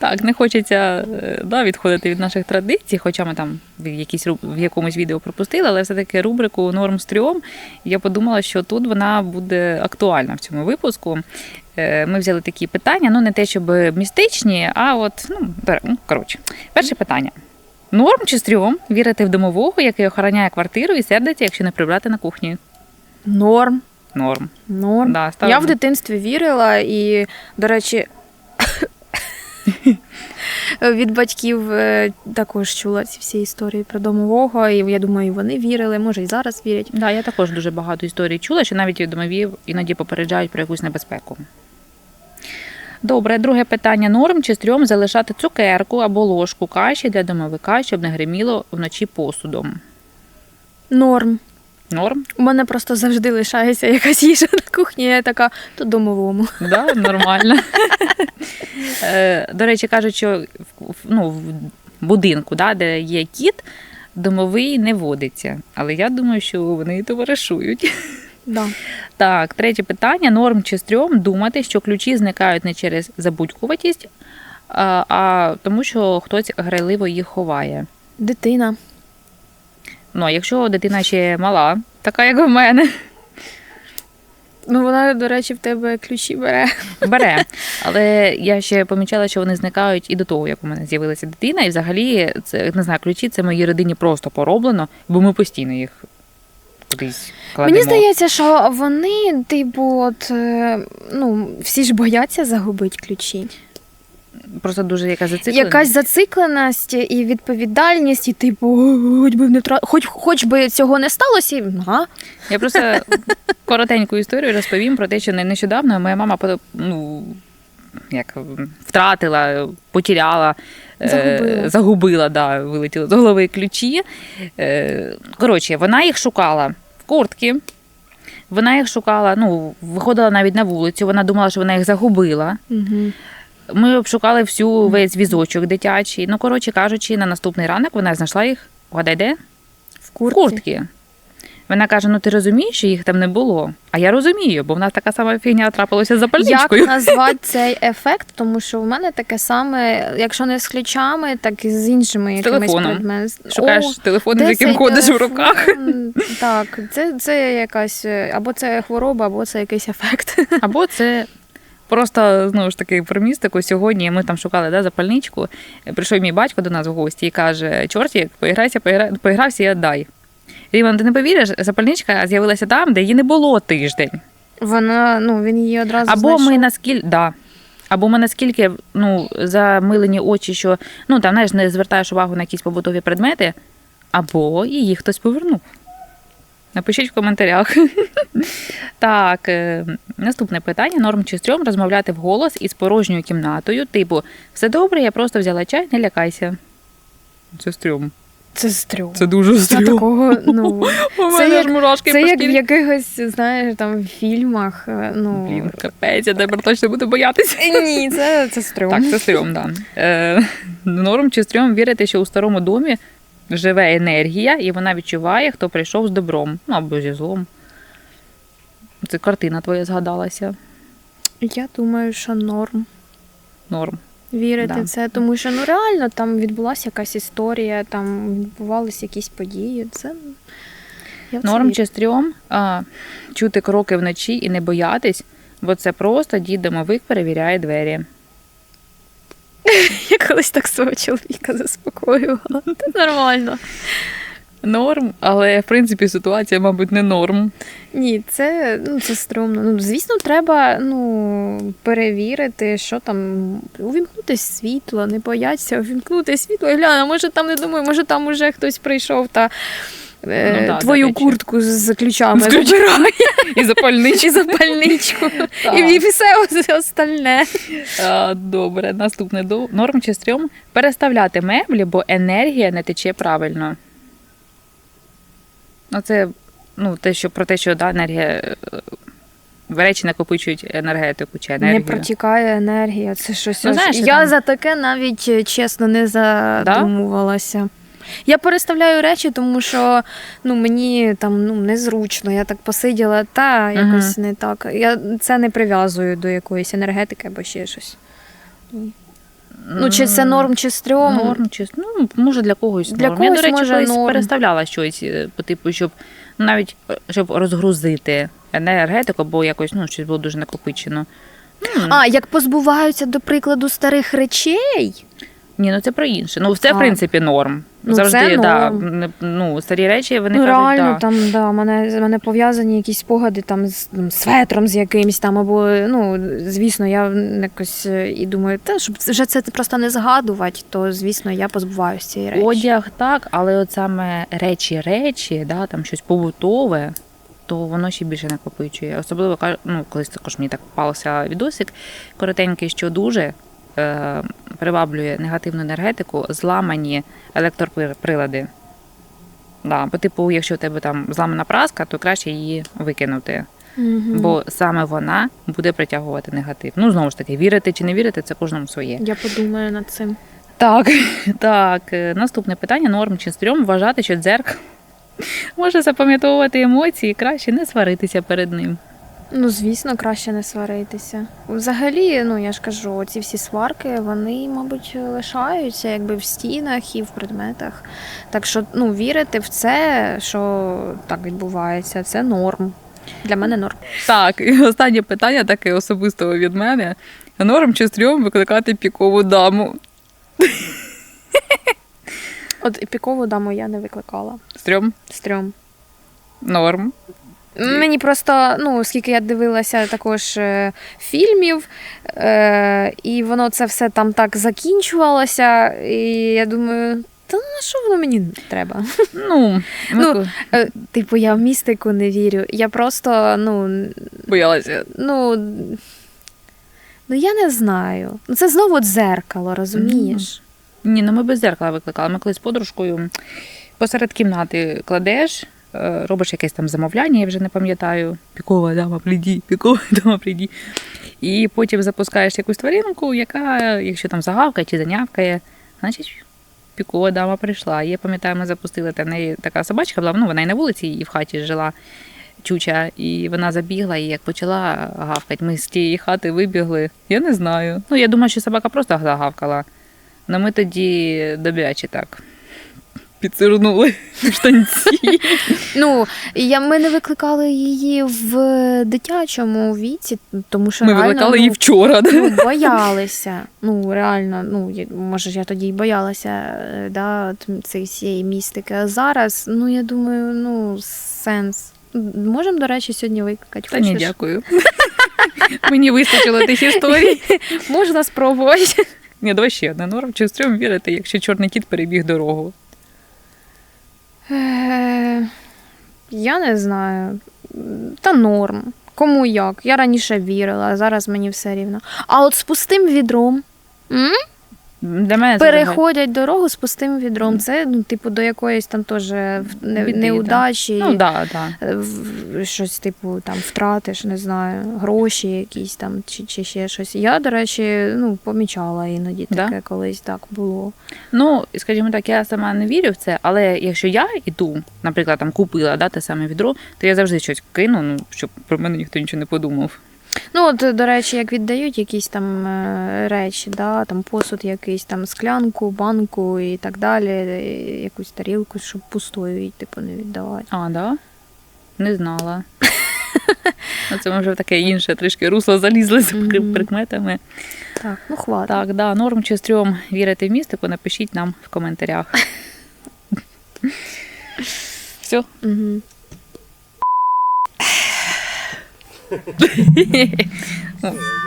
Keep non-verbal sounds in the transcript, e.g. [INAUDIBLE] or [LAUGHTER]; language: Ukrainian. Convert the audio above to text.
Так, не хочеться е, да, відходити від наших традицій, хоча ми там в, якійсь, руб- в якомусь відео пропустили, але все-таки рубрику норм стрьом. Я подумала, що тут вона буде актуальна в цьому випуску. Е, Ми взяли такі питання, ну не те, щоб містичні, а от, ну, ну коротше. Перше питання. Норм чи стрьом вірити в домового, який охороняє квартиру і сердиться, якщо не прибрати на кухні? Норм. Норм. Норм. Да, Я в дитинстві вірила і, до речі, [LAUGHS] від батьків е, також чула ці всі історії про домового, і я думаю, вони вірили, може, і зараз вірять. Да, я також дуже багато історій чула, що навіть домові іноді попереджають про якусь небезпеку. Добре, друге питання: норм чи стрьом залишати цукерку або ложку каші для домовика, щоб не гриміло вночі посудом. Норм. Норм? У мене просто завжди лишається якась їжа на кухні, я така то домовому. Да, нормально. [LAUGHS] Е, До речі, кажуть, що ну, в будинку, да, де є кіт, домовий не водиться. Але я думаю, що вони товаришують. Да. Так, третє питання: норм чи стрьом думати, що ключі зникають не через забудькуватість, а тому, що хтось грайливо їх ховає. Дитина. Ну, а якщо дитина ще мала, така як в мене, Ну, вона, до речі, в тебе ключі бере. бере. [LAUGHS] Але я ще помічала, що вони зникають і до того, як у мене з'явилася дитина. І взагалі, це не знаю, ключі це моїй родині просто пороблено, бо ми постійно їх кудись кладемо. Мені здається, що вони, типу, от, е, ну, всі ж бояться загубити ключі. Просто дуже яка зациклена. Якась зацикленість і відповідальність, і типу, хоч би не тра... хоч, хоч би цього не сталося, і ага. Я просто коротеньку історію розповім про те, що не- нещодавно моя мама ну, як, втратила, потеряла, е, Загубила. загубила да, вилетіли з голови ключі. Е, Коротше, вона їх шукала в куртки. Вона їх шукала, ну, виходила навіть на вулицю, вона думала, що вона їх загубила. Угу. Ми обшукали всю весь візочок дитячий. Ну, коротше кажучи, на наступний ранок вона знайшла їх, гадай де? В куртці. куртки. Вона каже: ну ти розумієш, що їх там не було. А я розумію, бо в нас така сама фігня трапилася з Як назвати цей ефект? Тому що в мене таке саме, якщо не з ключами, так і з іншими якимись телефоном. предметами. Шукаєш О, телефон, з яким ходиш в руках. Так, це, це якась або це хвороба, або це якийсь ефект. Або це просто знову ж таки про містику. Сьогодні ми там шукали да, запальничку. Прийшов мій батько до нас в гості і каже: Чортік, поіграйся, поігра... поігрався і віддай. Ріван, ти не повіриш, запальничка з'явилася там, де її не було тиждень. Вона, ну, він її одразу Або ми наскільки да. Або ми наскільки ну, замилені очі, що ну там знаєш, не звертаєш увагу на якісь побутові предмети, або її хтось повернув. Напишіть в коментарях. [LAUGHS] так, е, наступне питання: норм чи стрьом розмовляти вголос із порожньою кімнатою, типу, все добре, я просто взяла чай, не лякайся. Це стрьом. Це стрьом. Це дуже Я такого, ну, [LAUGHS] У це мене як- ж мурашки це як в якихось, знаєш, там фільмах. е, Ну, Блін, капець, я тепер точно буду боятися. Ні, це, це стрьом. Так, це стрьом, да. Е, норм чи стрьом вірити, що у старому домі живе енергія, і вона відчуває, хто прийшов з добром, ну або зі злом. Це картина твоя згадалася. Я думаю, що норм. Норм. Вірити Да. в це, тому що ну реально там відбулася якась історія, там відбувалися якісь події. Це я Норм чи стрьом а, чути кроки вночі і не боятись, бо це просто дід домовик перевіряє двері. [LAUGHS] Я колись так свого чоловіка заспокоювала. Це нормально. Норм, але в принципі ситуація, мабуть, не норм. Ні, це, ну, це струмно. Ну, звісно, треба ну, перевірити, що там, увімкнути світло, не бояться увімкнути світло. Гляна, може там не думаю, може там уже хтось прийшов та е, Ну, да, твою речі. куртку з, з ключами З забирає [LAUGHS] І запальничі. і запальничку, і, все остальне. А, Добре, наступне до норм чи стрьом переставляти меблі, бо енергія не тече правильно. Ну, це ну, те, що про те, що да, енергія. е, Речі накопичують енергетику чи енергію. Не протікає енергія. Це щось. Ну, знаєш, я там- за таке навіть е, чесно не задумувалася. Я переставляю речі, тому що ну, мені там ну, незручно. Я так посиділа, та якось не так. Я це не прив'язую до якоїсь енергетики або ще щось. Ні. Ну, чи це норм, чи стрьом? Норм, чи ну, може для когось Для норм. Я, до речі, може колись норм. переставляла щось, е, по типу, щоб навіть е, щоб розгрузити енергетику, бо якось ну, щось було дуже накопичено. А, як позбуваються, до прикладу, старих речей. Ні, ну це про інше. Ну, це, в принципі, норм. Ну, Завжди, це да, норм. ну, старі речі, вони ну, кажуть, реально, да. там, да, мене, мене пов'язані якісь спогади там з там, светром з якимсь там, або, ну, звісно, я якось е, і думаю, та, щоб вже це просто не згадувати, то, звісно, я позбуваюся цієї речі. Одяг так, але от саме речі-речі, да, там щось побутове, то воно ще більше накопичує. Особливо ну, колись також мені так попався відосик коротенький, що дуже приваблює негативну енергетику зламані електроприлади. Да, бо, типу, якщо у тебе там зламана праска, то краще її викинути. Мгм. Бо саме вона буде притягувати негатив. Ну, знову ж таки, вірити чи не вірити, це кожному своє. Я подумаю над цим. Так, [LAUGHS] так. е, Наступне питання: норм чи стрьом вважати, що дзеркало [LAUGHS] може запам'ятовувати емоції, краще не сваритися перед ним. Ну, звісно, краще не сваритися. Взагалі, ну я ж кажу, ці всі сварки, вони, мабуть, лишаються якби в стінах і в предметах. Так що ну, вірити в це, що так відбувається, це норм. Для мене норм. Так, і останнє питання таке особистого від мене. Норм чи стрьом викликати пікову даму. От пікову даму я не викликала. Стрьом, Стрьом. норм. Мені просто, ну, оскільки я дивилася також е, фільмів, е, і воно це все там так закінчувалося, і я думаю, та на що воно мені треба? Ну, Ну, [LAUGHS] ну Е, Типу, я в містику не вірю. Я просто, ну, боялася. ну, ну я не знаю. Ну, Це знову дзеркало, розумієш? Ні, ну ми без зеркала викликали. Ми колись з подружкою посеред кімнати кладеш, робиш якесь там замовляння, я вже не пам'ятаю. Пікова дама, прийді, пікова [LAUGHS] дама, прийді. І потім запускаєш якусь тваринку, яка, якщо там загавкає чи занявкає, значить. Пікова дама прийшла. Я пам'ятаю, ми запустили там в неї така собачка була, ну вона і на вулиці, і в хаті жила чуча, і вона забігла, і як почала гавкати, ми з тієї хати вибігли. Я не знаю. Ну, я думаю, що собака просто загавкала. Ну ми тоді добряче так підсирнули в [LAUGHS] штанці. Ну, я, ми не викликали її в дитячому віці, тому що Ми реально, викликали ну, її вчора. да. ну, боялися. Ну, реально, ну, я- може, я тоді й боялася е, да, цієї всієї містики. А зараз, ну, я думаю, ну, сенс. Можемо, до речі, сьогодні викликати. Та ні, Хочеш? дякую. [LAUGHS] Мені вистачило тих історій. [LAUGHS] Можна спробувати. Ні, давай ще одне норм. Чи стрьом вірити, якщо чорний кіт перебіг дорогу? Я не знаю. Та норм. Кому як? Я раніше вірила, а зараз мені все рівно. А от з пустим відром. М? Для мене Переходять дорогу з пустим відром. Це, ну, типу, до якоїсь там теж неудачі. Ну, да, да. е, Щось, типу, там втратиш, не знаю, гроші якісь там чи, чи ще щось. Я, до речі, ну, помічала іноді Да? таке колись так було. Ну, скажімо так, я сама не вірю в це, але якщо я іду, наприклад, там купила да, те саме відро, то я завжди щось кину, ну, щоб про мене ніхто нічого не подумав. Ну, от, до речі, як віддають якісь там е, речі, да, там посуд якийсь, там склянку, банку і так далі, е, якусь тарілку, щоб пустою типу, не віддавати. А, да? Не знала. Ну, Це в таке інше трішки русло залізли з прикметами. Так, ну хватить. Так, да, норм чи стрьом вірити в містику, напишіть нам в коментарях. [LAUGHS] Все. Угу. oh. [LAUGHS]